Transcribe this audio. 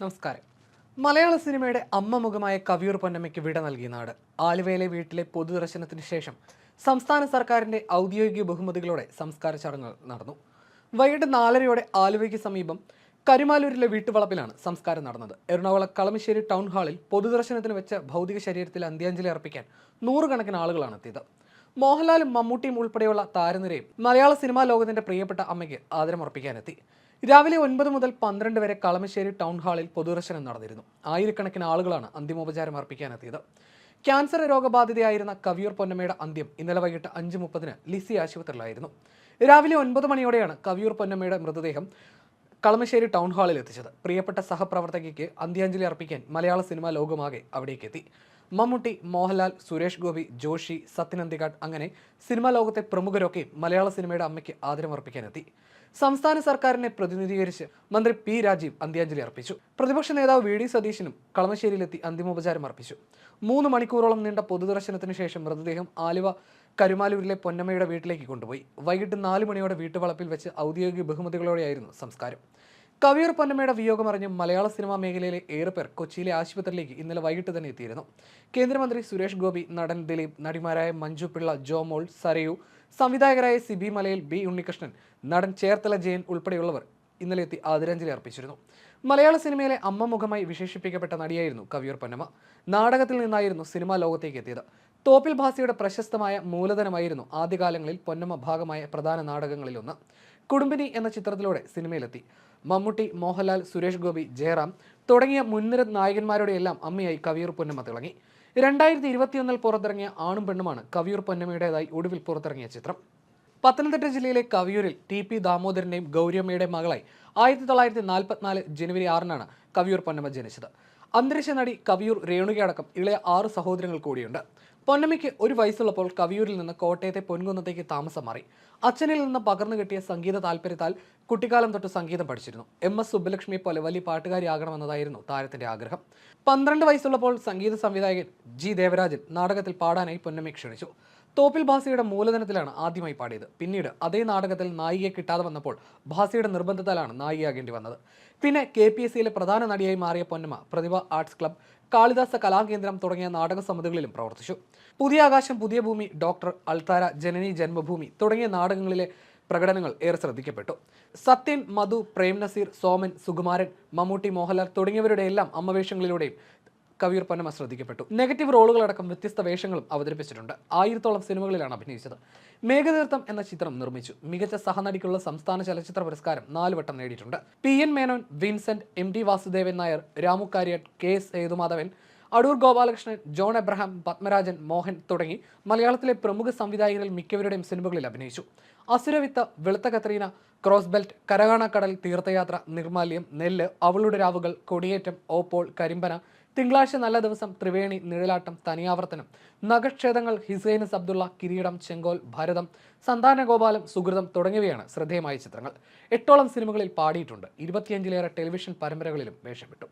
നമസ്കാരം. മലയാള സിനിമയുടെ അമ്മ മുഖമായ കവിയൂർ പൊന്നമ്മയ്ക്ക് വിട നൽകിയ നാട്. ആലുവയിലെ വീട്ടിലെ പൊതുദർശനത്തിന് ശേഷം സംസ്ഥാന സർക്കാരിന്റെ ഔദ്യോഗിക ബഹുമതികളോടെ സംസ്കാര ചടങ്ങുകൾ നടന്നു. വൈകിട്ട് നാലരയോടെ ആലുവയ്ക്ക് സമീപം കരുമാലൂരിലെ വീട്ടുവളപ്പിലാണ് സംസ്കാരം നടന്നത്. എറണാകുളം കളമശ്ശേരി ടൗൺ ഹാളിൽ പൊതുദർശനത്തിന് വെച്ച ഭൗതിക ശരീരത്തിൽ അന്ത്യാഞ്ജലി അർപ്പിക്കാൻ നൂറുകണക്കിന് ആളുകളാണ് എത്തിയത്. മോഹൻലാലും മമ്മൂട്ടിയും ഉൾപ്പെടെയുള്ള താരനിരയും മലയാള സിനിമാ ലോകത്തിന്റെ പ്രിയപ്പെട്ട അമ്മയ്ക്ക് ആദരമർപ്പിക്കാനെത്തി. രാവിലെ ഒൻപത് മുതൽ പന്ത്രണ്ട് വരെ കളമശ്ശേരി ടൗൺ ഹാളിൽ പൊതുദർശനം നടന്നിരുന്നു. ആയിരക്കണക്കിന് ആളുകളാണ് അന്തിമോപചാരം അർപ്പിക്കാനെത്തിയത്. ക്യാൻസർ രോഗബാധിതയായിരുന്ന കവിയൂർ പൊന്നമ്മയുടെ അന്ത്യം ഇന്നലെ വൈകിട്ട് അഞ്ച് മുപ്പതിന് ലിസി ആശുപത്രിയിലായിരുന്നു. രാവിലെ ഒൻപത് മണിയോടെയാണ് കവിയൂർ പൊന്നമ്മയുടെ മൃതദേഹം കളമശ്ശേരി ടൗൺ ഹാളിൽ എത്തിച്ചത്. പ്രിയപ്പെട്ട സഹപ്രവർത്തകയ്ക്ക് അന്ത്യാഞ്ജലി അർപ്പിക്കാൻ മലയാള സിനിമാ ലോകമാകെ അവിടേക്ക് എത്തി മമ്മൂട്ടി മോഹൻലാൽ സുരേഷ് ഗോപി ജോഷി സത്യനന്ദികാട് അങ്ങനെ സിനിമാ ലോകത്തെ പ്രമുഖരൊക്കെ മലയാള സിനിമയുടെ അമ്മയ്ക്ക് ആദരമർപ്പിക്കാനെത്തി. സംസ്ഥാന സർക്കാരിനെ പ്രതിനിധീകരിച്ച് മന്ത്രി പി രാജീവ് അന്ത്യാഞ്ജലി അർപ്പിച്ചു. പ്രതിപക്ഷ നേതാവ് വി ഡി സതീശനും കളമശ്ശേരിയിലെത്തി അന്തിമോപചാരം അർപ്പിച്ചു. മൂന്ന് മണിക്കൂറോളം നീണ്ട പൊതുദർശനത്തിന് ശേഷം മൃതദേഹം ആലുവ കരുമാലൂരിലെ പൊന്നമ്മയുടെ വീട്ടിലേക്ക് കൊണ്ടുപോയി. വൈകിട്ട് നാല് മണിയോടെ വീട്ടുവളപ്പിൽ വെച്ച് ഔദ്യോഗിക ബഹുമതികളോടെയായിരുന്നു സംസ്കാരം. കവിയൂർ പൊന്നമ്മയുടെ വിയോഗമറിഞ്ഞ് മലയാള സിനിമാ മേഖലയിലെ ഏറെ പേർ കൊച്ചിയിലെ ആശുപത്രിയിലേക്ക് ഇന്നലെ വൈകിട്ട് തന്നെ എത്തിയിരുന്നു. കേന്ദ്രമന്ത്രി സുരേഷ് ഗോപി നടൻ ദിലീപ് നടിമാരായ മഞ്ജു പിള്ള ജോമോൾ സരയു സംവിധായകരായ സിബി മലയിൽ ബി ഉണ്ണികൃഷ്ണൻ നടൻ ചേർത്തല ജയൻ ഉൾപ്പെടെയുള്ളവർ ഇന്നലെ എത്തി ആദരാഞ്ജലി അർപ്പിച്ചിരുന്നു. മലയാള സിനിമയിലെ അമ്മ മുഖമായി വിശേഷിപ്പിക്കപ്പെട്ട നടിയായിരുന്നു കവിയൂർ പൊന്നമ്മ. നാടകത്തിൽ നിന്നായിരുന്നു സിനിമാ ലോകത്തേക്ക് എത്തിയത്. തോപ്പിൽ ഭാസിയുടെ പ്രശസ്തമായ മൂലധനമായിരുന്നു ആദ്യകാലങ്ങളിൽ പൊന്നമ്മ ഭാഗമായ പ്രധാന നാടകങ്ങളിലൊന്ന്. കുടുംബിനി എന്ന ചിത്രത്തിലൂടെ സിനിമയിലെത്തി. മമ്മൂട്ടി മോഹൻലാൽ സുരേഷ് ഗോപി ജയറാം തുടങ്ങിയ മുൻനിര നായകന്മാരുടെ എല്ലാം അമ്മയായി കവിയൂർ പൊന്നമ്മ തിളങ്ങി. രണ്ടായിരത്തി ഇരുപത്തിയൊന്നിൽ പുറത്തിറങ്ങിയ ആണും പെണ്ണുമാണ് കവിയൂർ പൊന്നമ്മയുടേതായി ഒടുവിൽ പുറത്തിറങ്ങിയ ചിത്രം. പത്തനംതിട്ട ജില്ലയിലെ കവിയൂരിൽ ടി പി ദാമോദരന്റെയും ഗൗരിയമ്മയുടെയും മകളായി ആയിരത്തി തൊള്ളായിരത്തി നാൽപ്പത്തിനാല് ജനുവരി ആറിനാണ് കവിയൂർ പൊന്നമ്മ ജനിച്ചത്. അന്തരിച്ച നടി കവിയൂർ രേണുകയടക്കം ഇളയ ആറ് സഹോദരങ്ങൾ കൂടിയുണ്ട്. പൊന്നമ്മയ്ക്ക് ഒരു വയസ്സുള്ളപ്പോൾ കവിയൂരിൽ നിന്ന് കോട്ടയത്തെ പൊൻകുന്നത്തേക്ക് താമസം മാറി. അച്ഛനിൽ നിന്ന് പകർന്നു കിട്ടിയ സംഗീത താല്പര്യത്താൽ കുട്ടിക്കാലം തൊട്ട് സംഗീതം പഠിച്ചിരുന്നു. എം എസ് സുബ്ബലക്ഷ്മിയെ പോലെ വലിയ പാട്ടുകാരിയാകണമെന്നതായിരുന്നു താരത്തിന്റെ ആഗ്രഹം. പന്ത്രണ്ട് വയസ്സുള്ളപ്പോൾ സംഗീത സംവിധായകൻ ജി ദേവരാജൻ നാടകത്തിൽ പാടാനായി പൊന്നമ്മയെ ക്ഷണിച്ചു. തോപ്പിൽ ഭാസിയുടെ മൂലധനത്തിലാണ് ആദ്യമായി പാടിയത്. പിന്നീട് അതേ നാടകത്തിൽ നായികയെ കിട്ടാതെ വന്നപ്പോൾ ഭാസിയുടെ നിർബന്ധത്താലാണ് നായികയാകേണ്ടി വന്നത്. പിന്നെ കെ പി എസ് സിയിലെ പ്രധാന നടിയായി മാറിയ പൊന്നമ്മ പ്രതിഭ ആർട്സ് ക്ലബ് കാളിദാസ കലാകേന്ദ്രം തുടങ്ങിയ നാടക സമിതികളിലും പ്രവർത്തിച്ചു. പുതിയ ആകാശം പുതിയ ഭൂമി ഡോക്ടർ അൾത്താര ജനനി ജന്മഭൂമി തുടങ്ങിയ നാടകങ്ങളിലെ പ്രകടനങ്ങൾ ഏറെ ശ്രദ്ധിക്കപ്പെട്ടു. സത്യൻ മധു പ്രേം നസീർ സോമൻ സുകുമാരൻ മമ്മൂട്ടി മോഹൻലാൽ തുടങ്ങിയവരുടെ എല്ലാം അമ്മവേഷങ്ങളിലൂടെയും കവിയൂർ പൊന്നമ്മ ശ്രദ്ധിക്കപ്പെട്ടു. നെഗറ്റീവ് റോളുകളടക്കം വ്യത്യസ്ത വേഷങ്ങളും അവതരിപ്പിച്ചിട്ടുണ്ട്. ആയിരത്തോളം സിനിമകളിലാണ് അഭിനയിച്ചത്. മേഘതീർത്ഥം എന്ന ചിത്രം നിർമ്മിച്ചു. മികച്ച സഹനടിക്കുള്ള സംസ്ഥാന ചലച്ചിത്ര പുരസ്കാരം നാല് വട്ടം നേടിയിട്ടുണ്ട്. P. N. Menon Vincent M. T. Vasudevan Nair Ramu Kariat K. S. Sethumadhavan Adoor Gopalakrishnan John Abraham Padmarajan Mohan തുടങ്ങി മലയാളത്തിലെ പ്രമുഖ സംവിധായകരിൽ മിക്കവരുടെയും സിനിമകളിൽ അഭിനയിച്ചു. അസുരവിത്ത വെളുത്ത കത്രീന ക്രോസ് ബെൽറ്റ് കരകാണക്കടൽ തീർത്ഥയാത്ര നിർമാല്യം നെല്ല് അവളുടെ രാവുകൾ കൊടിയേറ്റം ഓപ്പോൾ കരിമ്പന തിങ്കളാഴ്ച നല്ല ദിവസം ത്രിവേണി നിഴലാട്ടം തനിയാവർത്തനം. നഗക്ഷേതങ്ങൾ ഹിസൈനസ് അബ്ദുള്ള കിരീടം ചെങ്കോൽ ഭരതം സന്താന ഗോപാലം സുഹൃതം തുടങ്ങിയവയാണ് ശ്രദ്ധേയമായ ചിത്രങ്ങൾ. എട്ടോളം സിനിമകളിൽ പാടിയിട്ടുണ്ട്. ഇരുപത്തിയഞ്ചിലേറെ ടെലിവിഷൻ പരമ്പരകളിലും വേഷപ്പെട്ടു